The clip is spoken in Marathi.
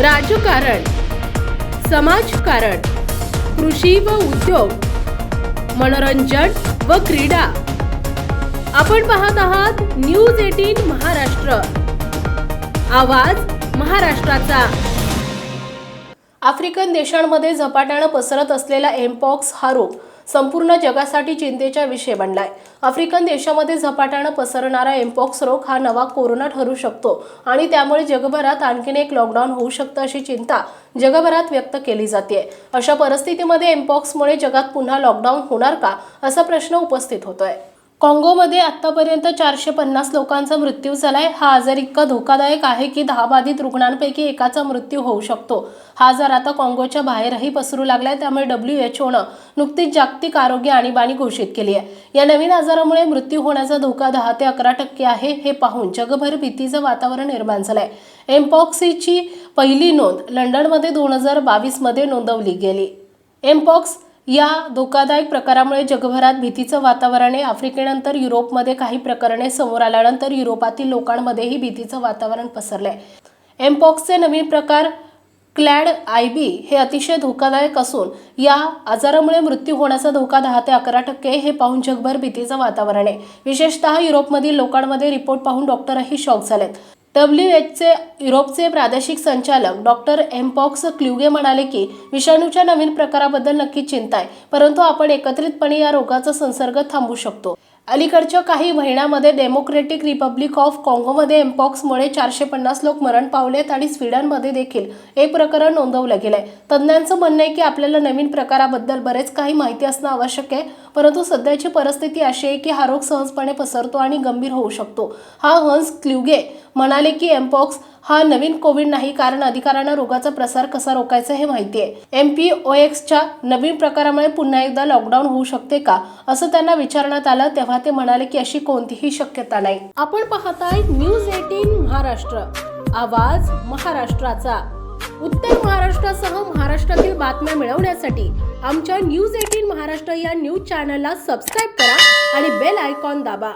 राजकारण समाजकारण कृषी व उद्योग मनोरंजन व क्रीडा. आपण पाहत आहात न्यूज एटीन महाराष्ट्र. आवाज महाराष्ट्राचा. आफ्रिकन देशांमध्ये झपाट्यानं पसरत असलेला एमपॉक्स हा रोग संपूर्ण जगासाठी चिंतेचा विषय बनलाय. आफ्रिकन देशामध्ये झपाट्यानं पसरणारा एम्पॉक्स रोग हा नवा कोरोना ठरू शकतो आणि त्यामुळे जगभरात आणखीन एक लॉकडाऊन होऊ शकतं अशी चिंता जगभरात व्यक्त केली जाते अशा परिस्थितीमध्ये एम्पॉक्समुळे जगात पुन्हा लॉकडाऊन होणार का? असा प्रश्न उपस्थित होतोय. काँगोमध्ये आतापर्यंत चारशे पन्नास लोकांचा मृत्यू झालाय. हा आजार इतका धोकादायक आहे की दहा बाधित रुग्णांपैकी एकाचा मृत्यू होऊ शकतो. हा आजार आता काँगोच्या बाहेरही पसरू लागलाय त्यामुळे डब्ल्यू एच ओनं नुकतीच जागतिक आरोग्य आणीबाणी घोषित केली आहे. या नवीन आजारामुळे मृत्यू होण्याचा धोका दहा ते अकरा टक्के आहे हे पाहून जगभर भीतीचं वातावरण निर्माण झालंय. एम्पॉक्सीची पहिली नोंद लंडनमध्ये दोन हजार बावीसमध्ये नोंदवली गेली. एम्पॉक्स या धोकादायक प्रकारामुळे जगभरात भीतीचं वातावरण आहे. आफ्रिकेनंतर युरोपमध्ये काही प्रकरणे समोर आल्यानंतर युरोपातील लोकांमध्येही भीतीचं वातावरण पसरलंय. एमपॉक्सचे नवीन प्रकार क्लॅड आय बी हे अतिशय धोकादायक असून या आजारामुळे मृत्यू होण्याचा धोका दहा ते अकरा टक्के हे पाहून जगभर भीतीचं वातावरण आहे. विशेषतः युरोपमधील लोकांमध्ये रिपोर्ट पाहून डॉक्टरही शॉक झालेत. डब्ल्यू एचचे युरोपचे प्रादेशिक संचालक डॉक्टर एम्पॉक्स क्ल्युगे म्हणाले की विषाणूच्या नवीन प्रकाराबद्दल नक्की चिंता आहे परंतु आपण एकत्रितपणे या रोगाचा संसर्ग थांबू शकतो. अलीकडच्या काही महिन्यामध्ये डेमोक्रेटिक रिपब्लिक ऑफ काँगोमध्ये एम्पॉक्समुळे चारशे पन्नास लोक मरण पावलेत आणि स्वीडनमध्ये देखील एक प्रकरण नोंदवलं गेलंय. तज्ज्ञांचं म्हणणं आहे की आपल्याला नवीन प्रकाराबद्दल बरेच काही माहिती असणं आवश्यक आहे परंतु सध्याची परिस्थिती अशी आहे की हा रोग सहजपणे पसरतो आणि गंभीर होऊ शकतो. हा हंस क्ल्युगे म्हणाले की एम्पॉक्स हा नवीन कोविड नाही कारण अधिकाऱ्यांना रोगाचा प्रसार कसा रोखायचा हे माहिती आहे. एम पी ओ एक्सच्या नवीन प्रकारामुळे पुन्हा एकदा लॉकडाऊन होऊ शकते का? असं त्यांना विचारण्यात आलं तेव्हा ते म्हणाले की अशी कोणतीही शक्यता नाही. आपण पाहताय न्यूज एटीन महाराष्ट्र. आवाज महाराष्ट्राचा. उत्तर महाराष्ट्रासह महाराष्ट्रातील बातम्या मिळवण्यासाठी आमच्या न्यूज एटीन महाराष्ट्र या न्यूज चॅनलला सबस्क्राईब करा आणि बेल आयकॉन दाबा.